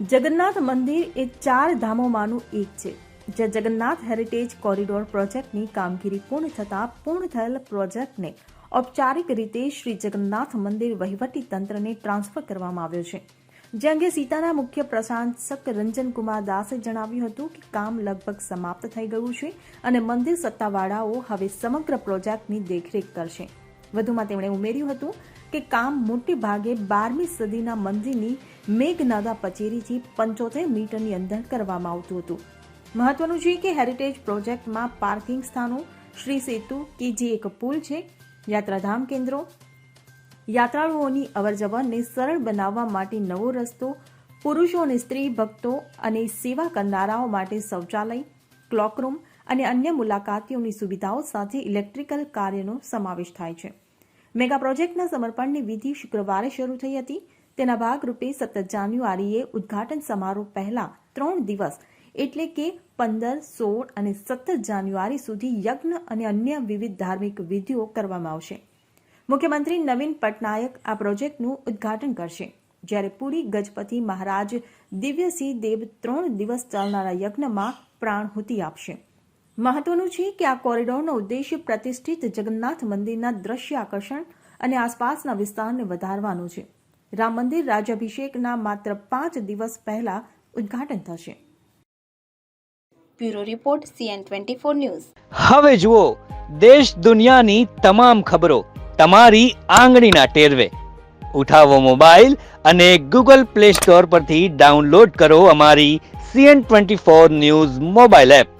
જગન્નાથ મંદિર એ ચાર ધામોમાંનું એક છે જે જગન્નાથ હેરિટેજ કોરિડોર પ્રોજેક્ટની કામગીરી પૂર્ણ થતાં પૂર્ણ થયેલ પ્રોજેક્ટને ઔપચારિક રીતે શ્રી જગન્નાથ મંદિર વહીવટી તંત્રને ટ્રાન્સફર કરવામાં આવ્યો છે. જે અંગે સીતાના મુખ્ય પ્રશાસક રંજનકુમાર દાસે જણાવ્યું હતું કે કામ લગભગ સમાપ્ત થઈ ગયું છે અને મંદિર સત્તાવાળાઓ હવે સમગ્ર પ્રોજેક્ટની દેખરેખ કરશે. વધુમાં તેમણે ઉમેર્યું હતું કે કામ મોટે ભાગે બારમી સદીના મંદિરની મેઘનાદા પચેરીથી પંચોતેર મીટરની અંદર કરવામાં આવતું હતું. મહત્વનું છે કે હેરિટેજ પ્રોજેક્ટમાં પાર્કિંગ સ્થાનો, શ્રી સેતુ કે જે એક પુલ છે, યાત્રાધામ કેન્દ્રો, યાત્રાળુઓની અવરજવરને સરળ બનાવવા માટે નવો રસ્તો, પુરુષો અને સ્ત્રી ભક્તો અને સેવા કરનારાઓ માટે શૌચાલય ક્લોકરૂમ અને અન્ય મુલાકાતીઓની સુવિધાઓ સાથે ઇલેક્ટ્રિકલ કાર્યનો સમાવેશ થાય છે. મેગા પ્રોજેક્ટના સમર્પણની વિધિ શુક્રવારે શરૂ થઈ હતી. તેના ભાગરૂપે સત્તર જાન્યુઆરીએ ઉદ્ઘાટન સમારોહ પહેલા ત્રણ દિવસ, એટલે કે પંદર, સોળ અને સત્તર જાન્યુઆરી સુધી યજ્ઞ અને અન્ય વિવિધ ધાર્મિક વિધિઓ કરવામાં આવશે. મુખ્યમંત્રી નવીન પટનાયક આ પ્રોજેક્ટનું ઉદ્ઘાટન કરશે. જ્યારે પુરી ગજપતિ મહારાજ દિવ્યસિંહ દેવ ત્રણ દિવસ ચાલનારા યજ્ઞમાં પ્રાણહુતિ આપશે. મહત્વનું છે કે આ કોરિડોરનો ઉદ્દેશ્ય પ્રતિષ્ઠિત જગન્નાથ મંદિરના દ્રશ્ય આકર્ષણ અને આસપાસના વિસ્તારને વધારવાનો છે. રામ મંદિર રાજ્યાભિષેકના માત્ર પાંચ દિવસ પહેલા ઉદ્ઘાટન થશે. Bureau report CN twenty four news. હવે જુઓ દેશ દુનિયાની તમામ ખબરો તમારી આંગળીના ટેરવે. ઉઠાવો મોબાઈલ અને ગૂગલ પ્લે સ્ટોર પરથી ડાઉનલોડ કરો અમારી CN twenty four news mobile app.